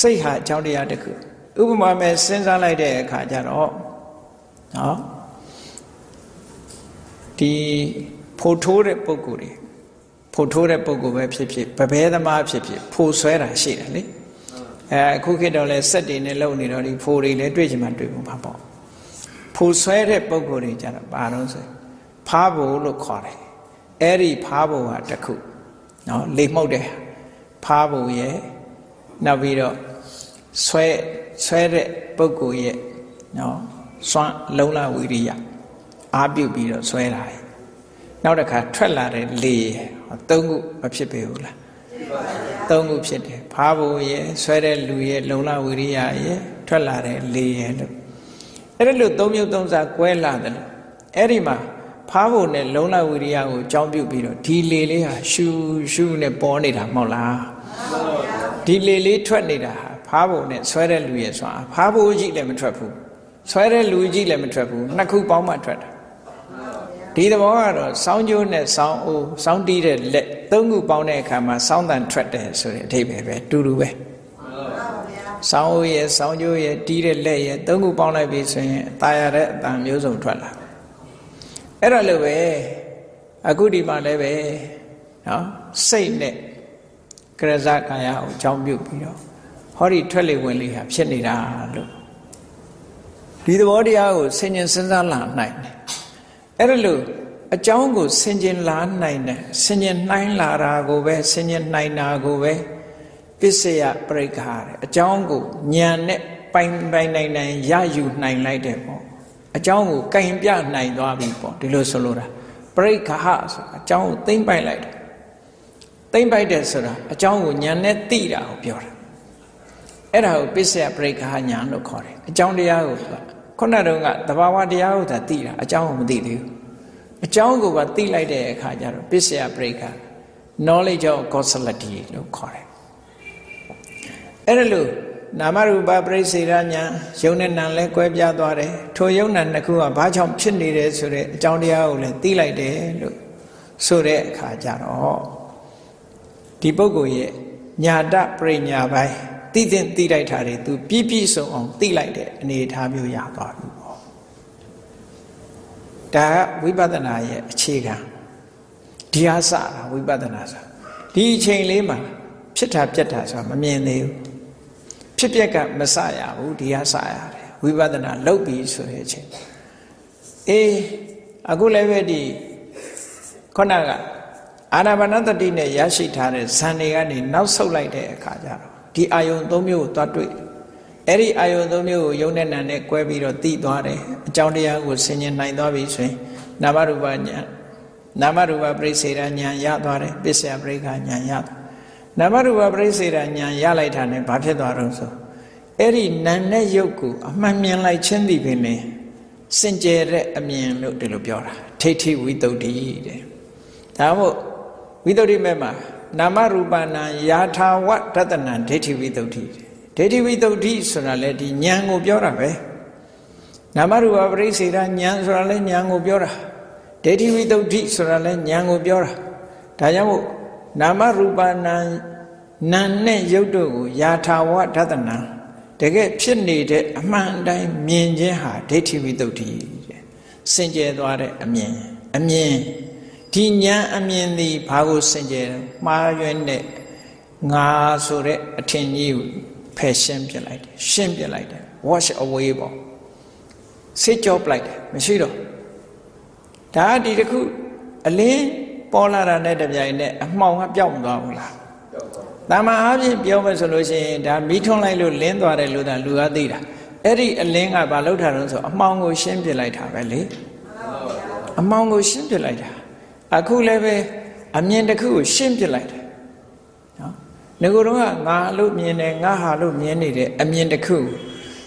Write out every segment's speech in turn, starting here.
စိတ်ဟာအကြောင်းတရားတစ်ခုဥပမာမဲ့စဉ်းစားလိုက်တဲ့အခါကျတော့နော်ဒီဖို့ထိုးတဲ့ပုံကိုယ်တွေဖို့ထိုးတဲ့ပုံကိုယ်ပဲဖြစ်ဖြစ်ဗဘဲသမားဖြစ်ဖြစ်ဖို့ဆွဲတာရှိတယ်လေအဲအခုခေတ်တော့လဲစက်တွေနဲ့လုံနေတော့ဒီဖို့တွေလည်းတွေ့ချင်မှတွေ့မှာပေါ့ဖို့ဆွဲတဲ့ပုံကိုယ်တွေကြတော့ဘာလို့ဆိုဖားဖို့လို့ခေါ်တယ်အဲ့ဒီဖားဖို့ဟာတစ်ခုနော်လေမှုတ်တယ်ဖားဖို့ရဲ့ နောက်ပြီးတော့ဆွဲဆွဲတဲ့ပုဂ္ဂိုလ်ရဲ့နော်စွမ်းလုံလဝိရိယအာပြုတ်ပြီးတော့ဆွဲတာရဲ့နောက်တစ်ခါထွက်လာတဲ့လေရဲ့သုံးခုမဖြစ်ပေဘူးလားသုံးခုဖြစ်တယ်ဖားဖို့ရဲ့ဆွဲတဲ့လူရဲ့လုံလဝိရိယရဲ့ထွက်လာတဲ့လေရဲ့လို့အဲ့ဒါလို့သုံးမျိုးသုံးစားကွဲလာတယ်လို့အဲ့ဒီမှာဖားဖို့နဲ့လုံလဝိရိယကိုအကြောင်းပြုပြီးတော့ဒီလေလေးဟာရှူရှူနဲ့ပေါ်နေတာမဟုတ်လား ဒီလေလေးထွက်နေတာဟာဖားဖို့နဲ့ဆွဲတဲ့လူရဲ့ဆွမ်းဖားဖို့ကြီးလည်းမထွက်ဘူးဆွဲတဲ့လူကြီးလည်းမထွက်ဘူးနှစ်ခုပေါင်းမှထွက်တာဒီသဘောကတော့စောင်းကျိုးနဲ့စောင်းအိုးစောင်းတီးတဲ့လက်သုံးခုပေါင်းတဲ့အခါမှာစောင်းတန်ထွက်တယ်ဆိုတဲ့အဓိပ္ပာယ်ပဲတူတူပဲစောင်းအိုးရဲ့စောင်းကျိုးရဲ့တီးတဲ့လက်ရဲ့သုံးခုပေါင်းလိုက်ပြီဆိုရင်အตายရတဲ့အတန်မျိုးစုံထွက်လာအဲ့ဒါလိုပဲအခုဒီမှာလည်းပဲနော်စိတ်နဲ့ ကရဇကာယကိုအကြောင်းပြုပြီးတော့ဟောဒီထွက်လေဝင်လေဟာဖြစ်နေတာလို့ဒီသဘောတရားကိုဆင်ခြင်စဉ်းစားလာနိုင်တယ်အဲ့ဒါလို့အကြောင်းကိုဆင်ခြင်လာနိုင်တယ်ဆင်ခြင်နှိုင်းလာတာကိုပဲဆင်ခြင်နှိုင်းတာကိုပဲပစ္စယပရိက္ခာတဲ့အကြောင်းကိုဉာဏ်နဲ့ပိုင်ပိုင်နိုင်နိုင်ရယူနိုင်လိုက်တယ်ပေါ့အကြောင်းကိုကင်ပြနိုင်သွားပြီပေါ့ဒီလိုဆိုလိုတာပရိက္ခာဆိုအကြောင်းကိုသိမ့်ပိုင်လိုက်တယ် သိမ့်ပိုက်တယ်ဆိုတာအကြောင်းကိုဉာဏ်နဲ့သိတာကိုပြောတာအဲ့ဒါကိုပစ္စယပရိက္ခာညာလို့ခေါ်တယ်အကြောင်းတရားကိုခုနတုန်းကသဘာဝတရားကိုသာသိတာအကြောင်းကိုမသိသေးဘူးအကြောင်းကိုပါသိလိုက်တဲ့အခါကျတော့ပစ္စယပရိက္ခာ knowledge of causality လို့ခေါ်တယ်အဲ့ဒါလို့နာမရူပပရိစေရညာယုံနဲ့နံလဲကွဲပြားသွားတယ်ထိုယုံနံနှစ်ခုကဘာကြောင့်ဖြစ်နေတယ်ဆိုတဲ့အကြောင်းတရားကိုလည်းသိလိုက်တယ်လို့ဆိုတဲ့အခါကျတော့ ဒီပုဂ္ဂိုလ်ရဲ့ညာတပရိညာပိုင်းသိတဲ့သိလိုက်တာတွေ तू ပြည့်ပြည့်စုံအောင်သိလိုက်တဲ့အနေအထားမျိုးရသွားပြီပေါ့ဒါကဝိပဿနာရဲ့အခြေခံဒီဟာစတာဝိပဿနာဆိုဒီအချိန်လေးမှာဖြစ်တာပြက်တာဆိုတာမမြင်သေးဘူးဖြစ်ပျက်ကမစရဘူးဒီဟာစရတယ်ဝိပဿနာလုပ်ပြီဆိုတဲ့အချိန်အေးအခုလည်းပဲဒီခုနက အာနာပါနတတိနဲ့ရရှိထားတဲ့ဇန်တွေကနေနောက်ဆုတ်လိုက်တဲ့အခါကျတော့ဒီအာယုံ၃မျိုးကိုသွားတွေ့အဲ့ဒီအာယုံ၃မျိုးကိုယုံနဲ့နာနဲ့꿰ပြီးတော့သိသွားတယ်အကြောင်းတရားကိုဆင်ញင်နိုင်သွားပြီဆိုရင်နာမရူပညာနာမရူပပရိစေရညာရသွားတယ်ပစ္စယပရိက္ခညာရသွားနာမရူပပရိစေရညာရလိုက်တာနဲ့ဘာဖြစ်သွားတော့ဆိုအဲ့ဒီနာနဲ့ယုတ်ကိုအမှန်မြင်လိုက်ခြင်းသည်ပင်လေစင်ကြယ်တဲ့အမြင်လို့ဒီလိုပြောတာထိဋ္ဌိဝိတုဒ္ဓိတဲ့ဒါမို့ ဝိတုဒ္ဓိမဲ့မှာနာမရူပနာယာထာဝတတနံဒိဋ္ဌိဝိတုဒ္ဓိဒိဋ္ဌိဝိတုဒ္ဓိဆိုတာလေဒီဉာဏ်ကိုပြောတာပဲနာမရူပပရိစေရဉာဏ်ဆိုတာလေဉာဏ်ကိုပြောတာဒိဋ္ဌိဝိတုဒ္ဓိဆိုတာလေဉာဏ်ကိုပြောတာဒါကြောင့်မို့နာမရူပနာနာနဲ့ယုတ်တို့ကိုယာထာဝတတနံတကယ်ဖြစ်နေတဲ့အမှန်တိုင်းမြင်ခြင်းဟာဒိဋ္ဌိဝိတုဒ္ဓိတဲ့စင်ကြယ်သွားတဲ့အမြင်အမြင် ဒီဉာဏ်အမြင်သည်ဘာကိုစင်ကြယ်မှားရွံ့တဲ့ငါဆိုတဲ့အထင်ကြီးကိုဖယ်ရှင်းပြလိုက်တယ်ရှင်းပြလိုက်တယ် wash away ပေါ့စစ်ကြောပလိုက်တယ်မရှိတော့ဒါဒီတခုအလင်းပေါ်လာတာနဲ့တပြိုင်နက်အမှောင်ကပျောက်မသွားဘူးလားတမန်အားဖြင့်ပြောမယ်ဆိုလို့ရှိရင်ဒါမိထွန်းလိုက်လို့လင်းသွားတယ်လို့သာလူကသိတာအဲ့ဒီအလင်းကဘာလောက်တာလဲဆိုအမှောင်ကိုရှင်းပြလိုက်တာပဲလေအမှောင်ကိုရှင်းပြလိုက်တာ အခုလည်းပဲအမြင်တစ်ခုကိုရှင်းပြလိုက်တယ်နော်ငကိုတော့ကငါလို့မြင်တယ်ငါဟာလို့မြင်နေတယ်အမြင်တစ်ခု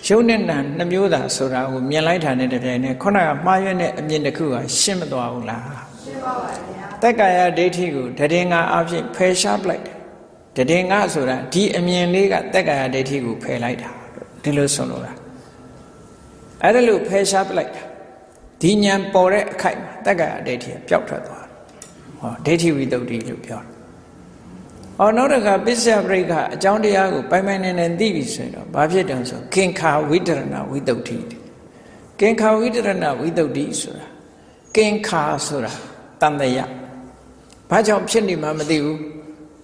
ရုပ်နဲ့နာနှမျိုးသာဆိုတာကိုမြင်လိုက်တာနဲ့တပြိုင်နက်ခုနကမှားရွံ့တဲ့အမြင်တစ်ခုကရှင်းမသွားဘူးလားရှင်းပါပါဗျာတက္ကာယဒိဋ္ဌိကိုတည်ငါအဖြစ်ဖယ်ရှားပလိုက်တယ်တည်ငါဆိုတာဒီအမြင်လေးကတက္ကာယဒိဋ္ဌိကိုဖယ်လိုက်တာဒီလိုဆိုလိုတာအဲ့ဒါလို့ဖယ်ရှားပလိုက်တာဒီဉာဏ်ပေါ်တဲ့အခိုက်မှာတက္ကာယဒိဋ္ဌိကပျောက်ထွက်သွားတယ် ဟောဒိဋ္ဌိဝိတ္တုလို့ပြောတယ်ဟောအော်နောက်တစ်ခါပစ္စယပရိက္ခအကြောင်းတရားကိုပိုင်ပိုင်နိုင်နိုင်သိပြီဆိုရင်တော့ဘာဖြစ်တုံးဆိုကင်္ခာဝိတရဏဝိတုဒ္ဓိကင်္ခာဝိတရဏဝိတုဒ္ဓိဆိုတာကင်္ခာဆိုတာတန်တရာဘာကြောင့်ဖြစ်နေမှမသိဘူး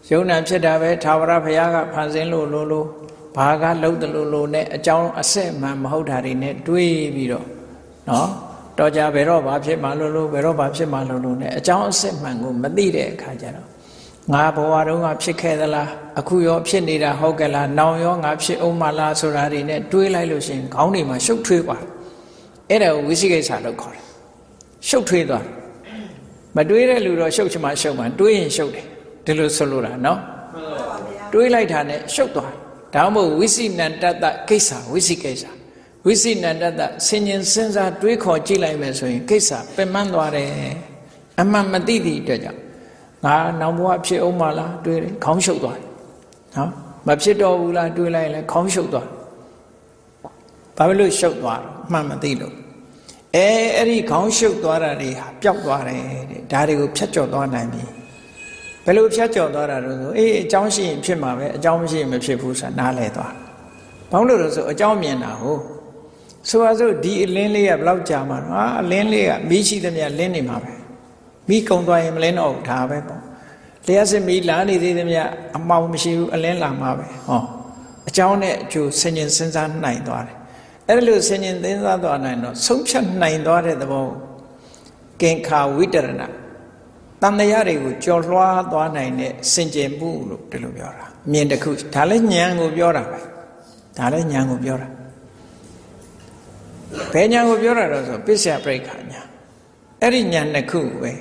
ယုံနာဖြစ်တာပဲသာဝရဘုရားကဖန်ဆင်းလို့လို့လို့ဘာကလှုပ်တယ်လို့လို့နဲ့အကြောင်းအစစ်မှန်မဟုတ်တာတွေနဲ့တွေးပြီးတော့နော် တော့ကြဘယ်တော့ဘာဖြစ်မှလို့လို့ဘယ်တော့ဘာဖြစ်မှလို့လို့နဲ့အကြောင်းအစစ်မှန်ကိုမသိတဲ့အခါကျတော့ငါဘဝတုန်းကဖြစ်ခဲ့သလားအခုရောဖြစ်နေတာဟုတ်ကဲ့လားနောင်ရောငါဖြစ်အောင်မလားဆိုတာတွေနဲ့တွေးလိုက်လို့ရှိရင်ခေါင်းတွေမှာရှုပ်ထွေးသွားအဲ့ဒါကိုဝိသိကိစ္စလို့ခေါ်တယ်ရှုပ်ထွေးသွားမတွေးတဲ့လူတော့ရှုပ်ချင်မှရှုပ်မှတွေးရင်ရှုပ်တယ်ဒီလိုဆိုလိုတာနော်တွေးလိုက်တာနဲ့ရှုပ်သွားဒါမှမဟုတ်ဝိသိနန္တတကိစ္စဝိသိကိစ္စ ဝိသိနန္တတဆင်ញင်စဉ်းစားတွေးခေါ်ကြည့်လိုက်မယ်ဆိုရင်ကိစ္စပင်ပန်းသွားတယ်အမှန်မသိသည့်အတွက်ကြောင့်ငါနောင်ဘဝဖြစ်အောင်မလားတွေးတယ်ခေါင်းရှုပ်သွားတယ်နော်မဖြစ်တော့ဘူးလားတွေးလိုက်လဲခေါင်းရှုပ်သွားဘာဖြစ်လို့ရှုပ်သွားတော့မှန်မသိလို့အဲအဲ့ဒီခေါင်းရှုပ်သွားတာတွေဟာပျောက်သွားတယ်တဲ့ဒါတွေကိုဖြတ်ကျော်သွားနိုင်ပြီဘယ်လိုဖြတ်ကျော်သွားတာလို့ဆိုအေးအကြောင်းရှိရင်ဖြစ်မှာပဲအကြောင်းမရှိရင်မဖြစ်ဘူးဆိုတာနားလဲသွားဘာလို့လဲဆိုအကြောင်းမြင်တာဟုတ် ဆိုပါစို့ဒီအလင်းလေးကဘယ်လောက်ကြာမှာဟာအလင်းလေးကမီးရှိသမျှလင်းနေမှာပဲမီးကုံသွားရင်မလင်းတော့ဘူးဒါပဲပေါ့လျှက်စစ်မီးလာနေသေးသမျှအမောင်မရှိဘူးအလင်းလာမှာပဲဟောအကြောင်းနဲ့အကျိုးဆင်ញင်စဉ်းစားနိုင်သွားတယ်အဲ့လိုဆင်ញင်စဉ်းစားသွားနိုင်တော့ဆုံးဖြတ်နိုင်သွားတဲ့သဘောကင်္ခာဝိတရဏတန်တရားတွေကိုကြော်လွှားသွားနိုင်တဲ့စင်ကြယ်မှုလို့ဒီလိုပြောတာမြင်တစ်ခုဒါလည်းဉာဏ်ကိုပြောတာပဲဒါလည်းဉာဏ်ကိုပြောတာ ဘယ်ဉာဏ်ကိုပြောတာတော့ဆိုပစ္စယပရိက္ခညာအဲ့ဒီဉာဏ်နှစ်ခုပဲ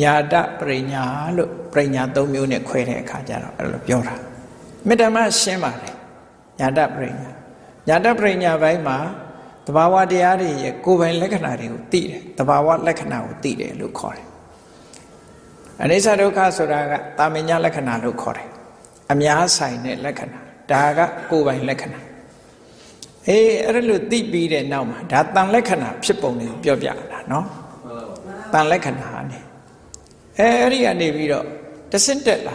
ညာတပရိညာလို့ပရိညာ၃မျိုးနဲ့ခွဲတဲ့အခါကျတော့အဲ့လိုပြောတာမေတ္တာမရှင်းပါတယ်ညာတပရိညာညာတပရိညာဘိုင်းမှာတဘာဝတရားတွေရဲ့ကိုယ်ပိုင်လက္ခဏာတွေကိုသိတယ်တဘာဝလက္ခဏာကိုသိတယ်လို့ခေါ်တယ်အနိစ္စဒုက္ခဆိုတာကတာမညာလက္ခဏာလို့ခေါ်တယ်အများဆိုင်တဲ့လက္ခဏာဒါကကိုယ်ပိုင်လက္ခဏာ အေးအဲ့လိုသိပြီးတဲ့နောက်မှာဒါတန်လက္ခဏာဖြစ်ပုံတွေကိုပြောပြတာနော်တန်လက္ခဏာနဲ့အဲအဲ့ဒီကနေပြီးတော့တဆင့်တက်လာ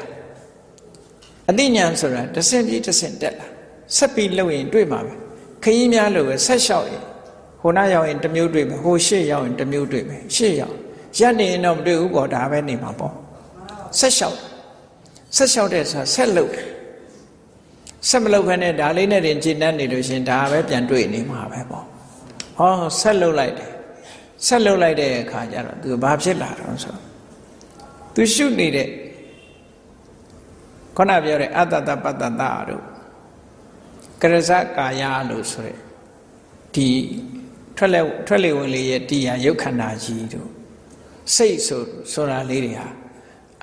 အသိဉာဏ်ဆိုတာတဆင့်ပြီးတဆင့်တက်လာဆက်ပြီးလှုပ်ရင်တွေ့မှာပဲခရီးများလို့ပဲဆက်လျှောက်ရင်ဟိုနားရောက်ရင်တစ်မျိုးတွေ့မယ်ဟိုရှေ့ရောက်ရင်တစ်မျိုးတွေ့မယ်ရှေ့ရောက်ရက်နေရင်တော့မတွေ့ဘူးပေါ့ဒါပဲနေမှာပေါ့ဆက်လျှောက်ဆက်လျှောက်တဲ့ဆိုတာဆက်လှုပ်တယ် ဆက်မလှုပ်ဖ ೇನೆ ဒါလေးနဲ့တင်ကျင့်တတ်နေလို့ရှင်ဒါပဲပြန်တွေ့နေမှာပဲပေါ့ဟောဆက်လှုပ်လိုက်တယ်ဆက်လှုပ်လိုက်တဲ့အခါကျတော့သူဘာဖြစ်လာတော့ဆိုသူရှုနေတဲ့ခုနပြောတဲ့အတ္တတပတ္တတတို့ကရဇကာယလို့ဆိုရယ်ဒီထွက်လေထွက်လေဝင်လေရဲ့တရားရုပ်ခန္ဓာကြီးတို့စိတ်ဆိုဆိုတာလေးတွေဟာ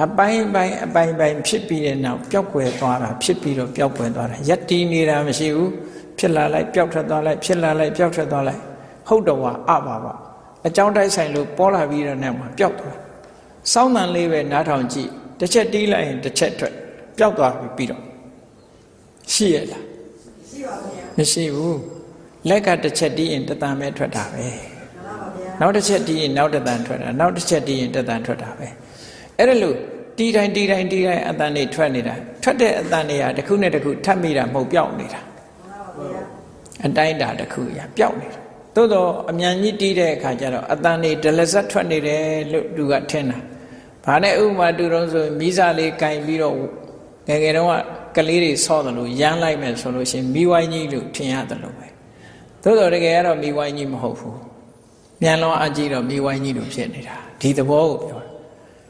အပိုင်းပိုင်းအပိုင်းပိုင်းဖြစ်ပြီးတဲ့နောက်ပျောက်ကွယ်သွားတာဖြစ်ပြီးတော့ပျောက်ကွယ်သွားတာယက်တီးနေတာမရှိဘူးဖြစ်လာလိုက်ပျောက်ထွက်သွားလိုက်ဖြစ်လာလိုက်ပျောက်ထွက်သွားလိုက်ဟုတ်တော်ဟာအပါပါအကြောင်းတိုက်ဆိုင်လို့ပေါ်လာပြီးတော့နောက်မှာပျောက်သွားစောင်းတန်လေးပဲနားထောင်ကြည့်တစ်ချက်တီးလိုက်ရင်တစ်ချက်ထွက်ပျောက်သွားပြီပြီးတော့ရှိရလားရှိပါဗျာမရှိဘူးလက်ကတစ်ချက်တီးရင်တတန်ပဲထွက်တာပဲနောက်တစ်ချက်တီးရင်နောက်တတန်ထွက်တာနောက်တစ်ချက်တီးရင်တတန်ထွက်တာပဲ အဲ့ဒါလို့တီးတိုင်းတီးတိုင်းတီးတိုင်းအတန်တွေထွက်နေတာထွက်တဲ့အတန်တွေကတစ်ခုနဲ့တစ်ခုထပ်မိတာမဟုတ်ပြောက်နေတာအတိုင်းတာတစ်ခုရပျောက်နေတာသို့တော့အမြန်ကြီးတီးတဲ့အခါကျတော့အတန်တွေဒလဇက်ထွက်နေတယ်လို့သူကထင်တာဘာနဲ့ဥပမာတူတော့ဆိုမိစားလေးကင်ပြီးတော့ငယ်ငယ်တုန်းကကလေးတွေဆော့တယ်လို့ရမ်းလိုက်မယ်ဆိုလို့ရှိရင်မိဝိုင်းကြီးလို့ထင်ရတယ်လို့ပဲသို့တော့တကယ်ကတော့မိဝိုင်းကြီးမဟုတ်ဘူးမြန်လောအကြည့်တော့မိဝိုင်းကြီးလို့ဖြစ်နေတာဒီသဘောကိုပြော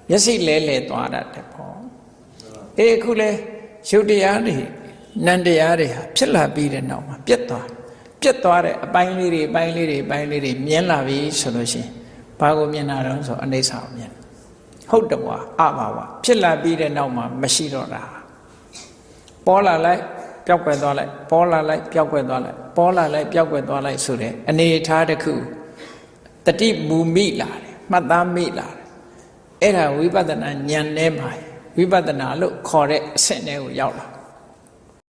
မျက်စိလဲလဲသွားတတ်တယ်ပေါ့အေးအခုလဲရုပ်တရားတွေနံတရားတွေဟာဖြစ်လာပြီးတဲ့နောက်မှာပြတ်သွားပြတ်သွားတဲ့အပိုင်းလေးတွေအပိုင်းလေးတွေအပိုင်းလေးတွေမြင်လာပြီဆိုလို့ရှိရင်ဘာကိုမြင်တာတော့ဆိုအနေဆာကိုမြင်ဟုတ်တယ်ကွာအပါဝဖြစ်လာပြီးတဲ့နောက်မှာမရှိတော့တာပေါ်လာလိုက်ပျောက်ကွယ်သွားလိုက်ပေါ်လာလိုက်ပျောက်ကွယ်သွားလိုက်ပေါ်လာလိုက်ပျောက်ကွယ်သွားလိုက်ဆိုတဲ့အနေအထားတစ်ခုတတိမူမိလာတယ်မှတ်သားမိလာတယ် အဲ့ဒါဝိပဿနာဉာဏ်နဲ့မှာဝိပဿနာလို့ခေါ်တဲ့အဆင့်တွေကိုရောက်လာ